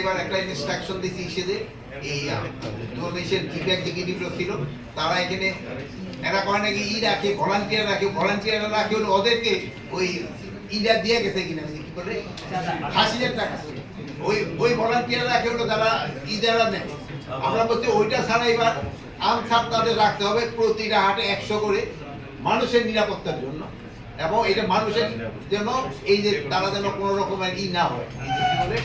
এবার একটা ইনস্ট্রাকশন দিছি হিসেবে এই ছিল। তারা এখানে এরা করে নাকি ই রাখে ভলান্টিয়ার রাখে রাখে ওদেরকে ওই দিয়ে গেছে কিনা, কি করে হাসিনের টাকা। ওই ওই রাখে তারা নেয়। আমরা বলছি ওইটা ছাড়া এবার আনসার তাদের রাখতে হবে প্রতিটা হাটে একশো করে মানুষের নিরাপত্তার জন্য। এবং এটা মানুষের জন্য এই যে তারা যেন কোনো রকমের ই না হয়। এই যে কি বলে?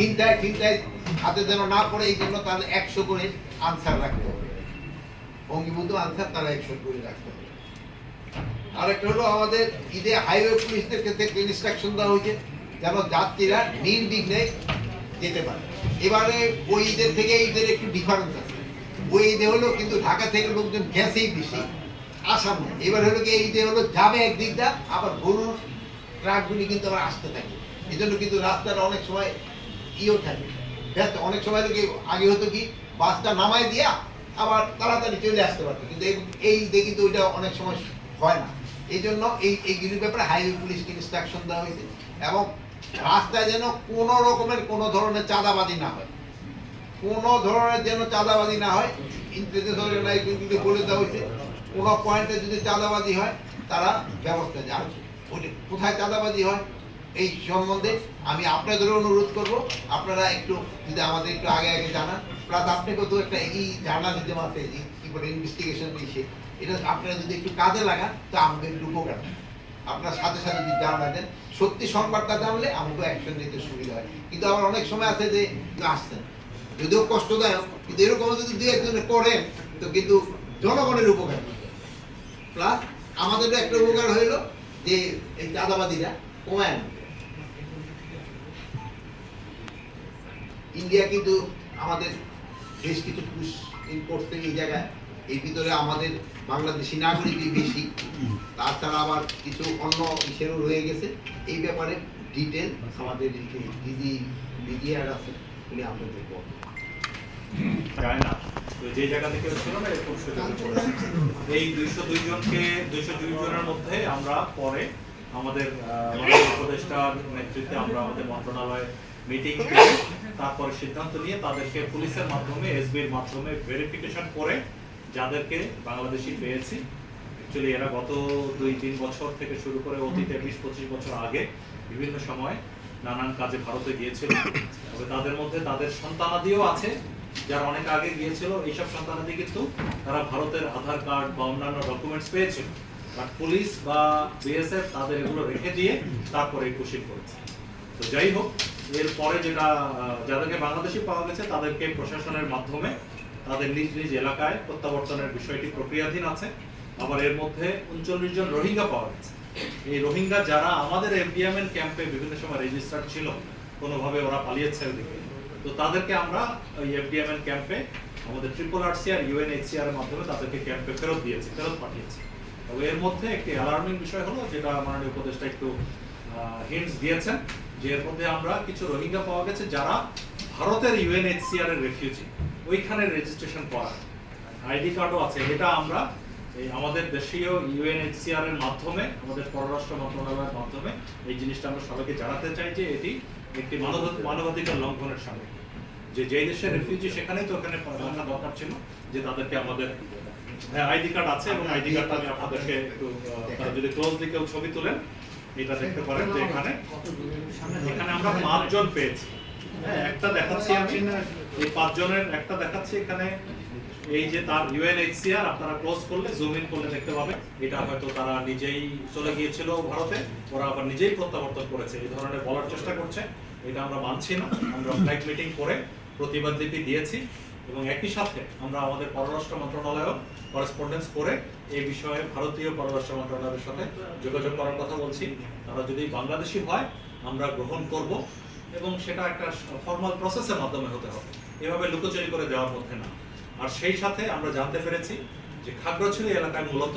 চিন্তায় চিন্তায় হাতে যেন না পড়ে, এই জন্য তাহলে একশো করে আনসার রাখতে হবে। অঙ্গীভূত আনসার তারা একশো করে রাখতে হবে। আরেকটা হলো আমাদের ঈদে হাইওয়ে পুলিশদের ক্ষেত্রে ইনস্ট্রাকশন দেওয়া হয়েছে, যেন যাত্রীরা নির্বিঘ্নে যেতে পারে। এবারে ওই ঈদের থেকে ঈদের একটু ডিফারেন্স আছে। ওই ঈদে হলো কিন্তু ঢাকা থেকে লোকজন গেছেই বেশি আসাম এবার হলো কি, এই ঈদে হলো যাবে একদিকটা, আবার গরুর ট্রাকগুলি কিন্তু আবার আসতে থাকে। এই জন্য কিন্তু রাস্তাটা অনেক সময় ইও থাকে। ব্যস্ত অনেক সময় তো কি, আগে হতো কি, বাসটা নামাই দিয়া আবার তাড়াতাড়ি চলে আসতে পারতো। কিন্তু এই- ঈদে কিন্তু ওইটা অনেক সময় হয় না। এই জন্য এই এইগুলির ব্যাপারে হাইওয়ে পুলিশকে ইনস্ট্রাকশন দেওয়া হয়েছে এবং রাস্তায় যেন কোনো রকমের কোনো ধরনের চাঁদাবাজি না হয়। কোনো ধরনের যেন চাঁদাবাজি না হয় ইন্টারনেট অর্গানাইজেশনগুলি বলে দেওয়া হয়েছে। কোনো পয়েন্টে যদি চাঁদাবাজি হয়, তারা ব্যবস্থা যাবে ওইটা কোথায় চাঁদাবাজি হয় এই সম্বন্ধে আমি আপনাদেরও অনুরোধ করব, আপনারা একটু যদি আমাদের একটু আগে আগে জানান প্লাস আপনাকে তো একটা এই জানা দিতে পারছে যে কি করে ইনভেস্টিগেশন দিয়েছে এটা আপনারা যদি একটু কাজে লাগান, তো আমাদের একটু উপকার। আপনার সাথে সাথে যদি জানা দেন সত্যি সংবাদটা জানলে আমাকে অ্যাকশন নিতে সুবিধা হয় কিন্তু আবার অনেক সময় আছে যে আসছেন যদিও কষ্টদায়ক, কিন্তু এরকম যদি দু একজনে করেন, তো কিন্তু জনগণের উপকার প্লাস আমাদেরও একটা উপকার হইল যে এই চাঁদাবাদীরা কমায়। ইন্ডিয়া কিন্তু আমাদের বেশ কিছু পুষ ইম্পোর্ট থেকে এই জায়গায়। এর ভিতরে আমাদের বাংলাদেশি নাগরিকই বেশি। তাছাড়া আবার কিছু অন্য ইসেরও রয়ে গেছে। এই ব্যাপারে ডিটেল আমাদের দিদি মিডিয়ার আছে, উনি আপনাদের বলবেন। যায় না, তো যে জায়গা থেকে ছিল না, এরকম এই দুইশো দুই জনকে, দুইশো দুই জনের মধ্যে আমরা পরে আমাদের উপদেষ্টার নেতৃত্বে আমরা আমাদের মন্ত্রণালয়ে মিটিং করে তারপরে সিদ্ধান্ত নিয়ে তাদেরকে পুলিশের মাধ্যমে এসবির মাধ্যমে ভেরিফিকেশন করে যাদেরকে বাংলাদেশি পেয়েছি। অ্যাকচুয়ালি এরা গত দুই তিন বছর থেকে শুরু করে অতীতে বিশ পঁচিশ বছর আগে বিভিন্ন সময় নানান কাজে ভারতে গিয়েছিল। তবে তাদের মধ্যে তাদের সন্তানাদিও আছে যারা অনেক আগে গিয়েছিল। এইসব সন্তানাদি কিন্তু তারা ভারতের আধার কার্ড বা অন্যান্য ডকুমেন্টস পেয়েছিল বাট পুলিশ বা বিএসএফ তাদের এগুলো রেখে দিয়ে তারপরে কুশিল করেছে। তো যাই হোক এরপরে যেটা যাদেরকে বাংলাদেশি পাওয়া গেছে, তাদেরকে প্রশাসনের মাধ্যমে তাদের নিজ নিজ এলাকায় প্রত্যাবর্তনের বিষয়টি প্রক্রিয়াধীন আছে। আবার এর মধ্যে উনচল্লিশ জন রোহিঙ্গা পাওয়া গেছে। এই রোহিঙ্গা যারা আমাদের এফডিএমএন ক্যাম্পে বিভিন্ন সময় রেজিস্টার্ড ছিল, কোনোভাবে ওরা পালিয়েছে ওদিকে। তো তাদেরকে আমরা ওই এফডিএমএন ক্যাম্পে আমাদের ট্রিপল আরসি আর ইউএনএইচসিআর এর মাধ্যমে তাদেরকে ক্যাম্পে ফেরত দিয়েছে, ফেরত পাঠিয়েছে। এর মধ্যে একটি অ্যালার্মিং বিষয় হলো, যেটা মাননীয় উপদেষ্টা একটু হিন্টস দিয়েছেন। যে মধ্যে আমরা কিছু রোহিঙ্গা পাওয়া গেছে যারা ভারতের ইউএনএইচসিআর এর রেফিউজি ওইখানে রেজিস্ট্রেশন করা আইডি কার্ডও আছে। এটা আমরা এই আমাদের দেশীয় ইউএনএইচসিআর এর মাধ্যমে, আমাদের পররাষ্ট্র মন্ত্রণালয়ের মাধ্যমে এই জিনিসটা আমরা সবাইকে জানাতে চাই যে এটি একটি মানবাধিকার লঙ্ঘনের সামিল। যে যেই দেশের রেফিউজি সেখানেই তো ওখানে রাখা দরকার ছিল যে তাদেরকে আমাদের হ্যাঁ আইডি কার্ড আছে এবং আইডি কার্ডটা আমি আপনাদেরকে একটু যদি ক্লোজলি কেউ ছবি তুলেন এটা দেখতে পারেন যে এখানে এখানে। আমরা পাঁচজন পেয়েছি। হ্যাঁ একটা দেখাচ্ছি আমি। এই পাঁচজনের একটা দেখাচ্ছি এখানে। এই যে তার ইউএনএইচসিআর আপনারা ক্লোজ করলে জুম ইন করলে দেখতে পাবেন। এটা হয়তো তারা নিজেই চলে গিয়েছিল ভারতে। ওরা আবার নিজেই প্রত্যাবর্তন করেছে। এই ধরনের বলার চেষ্টা করছে। এটা আমরা মানছি না। আমরা ফ্লাইট মিটিং করে প্রতিবাদ লিপি দিয়েছি। এবং একই সাথে আমরা আমাদের পররাষ্ট্র মন্ত্রণালয়েও করেসপন্ডেন্স করে এই বিষয়ে ভারতীয় পররাষ্ট্র মন্ত্রণালয়ের সাথে যোগাযোগ করার কথা বলছি। তারা যদি বাংলাদেশি হয়, আমরা গ্রহণ করব এবং সেটা একটা ফর্মাল প্রসেসের মাধ্যমে হতে হবে। এভাবে লুকোচুরি করে দেওয়ার মধ্যে না। আর সেই সাথে আমরা জানতে পেরেছি যে খাগড়াছড়ি এলাকায় মূলত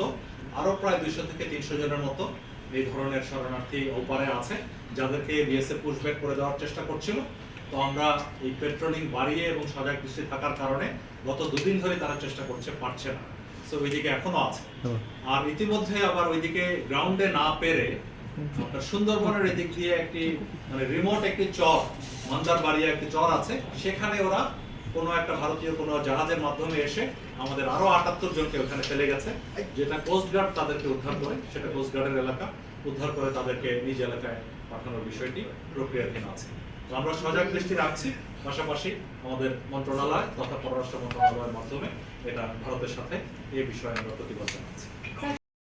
আরও প্রায় দুইশো থেকে তিনশো জনের মতো এই ধরনের শরণার্থী ওপারে আছে, যাদেরকে বিএসএফ পুশব্যাক করে দেওয়ার চেষ্টা করছিল। তো আমরা এই পেট্রোলিং বাড়িয়ে এবং সজাগ দৃষ্টি থাকার কারণে গত দুদিন ধরে তারা চেষ্টা করছে পারছে না। সো ওইদিকে এখনও আছে। আর ইতিমধ্যে আবার ওইদিকে গ্রাউন্ডে না পেরে আপনার সুন্দরবনের এদিক দিয়ে একটি মানে রিমোট একটি চর মান্দারবাড়িয়া একটি চর আছে। সেখানে ওরা কোনো একটা ভারতীয় কোনো জাহাজের মাধ্যমে এসে আমাদের আরও আটাত্তর জনকে ওখানে ফেলে গেছে। যেটা কোস্টগার্ড তাদেরকে উদ্ধার করে সেটা কোস্টগার্ডের এলাকা উদ্ধার করে তাদেরকে নিজ এলাকায় পাঠানোর বিষয়টি প্রক্রিয়াধীন আছে। আমরা সজাগ দৃষ্টি রাখছি। পাশাপাশি আমাদের মন্ত্রণালয় তথা পররাষ্ট্র মন্ত্রণালয়ের মাধ্যমে এটা ভারতের সাথে এই বিষয়ে আমরা প্রতিবাদ জানাচ্ছি।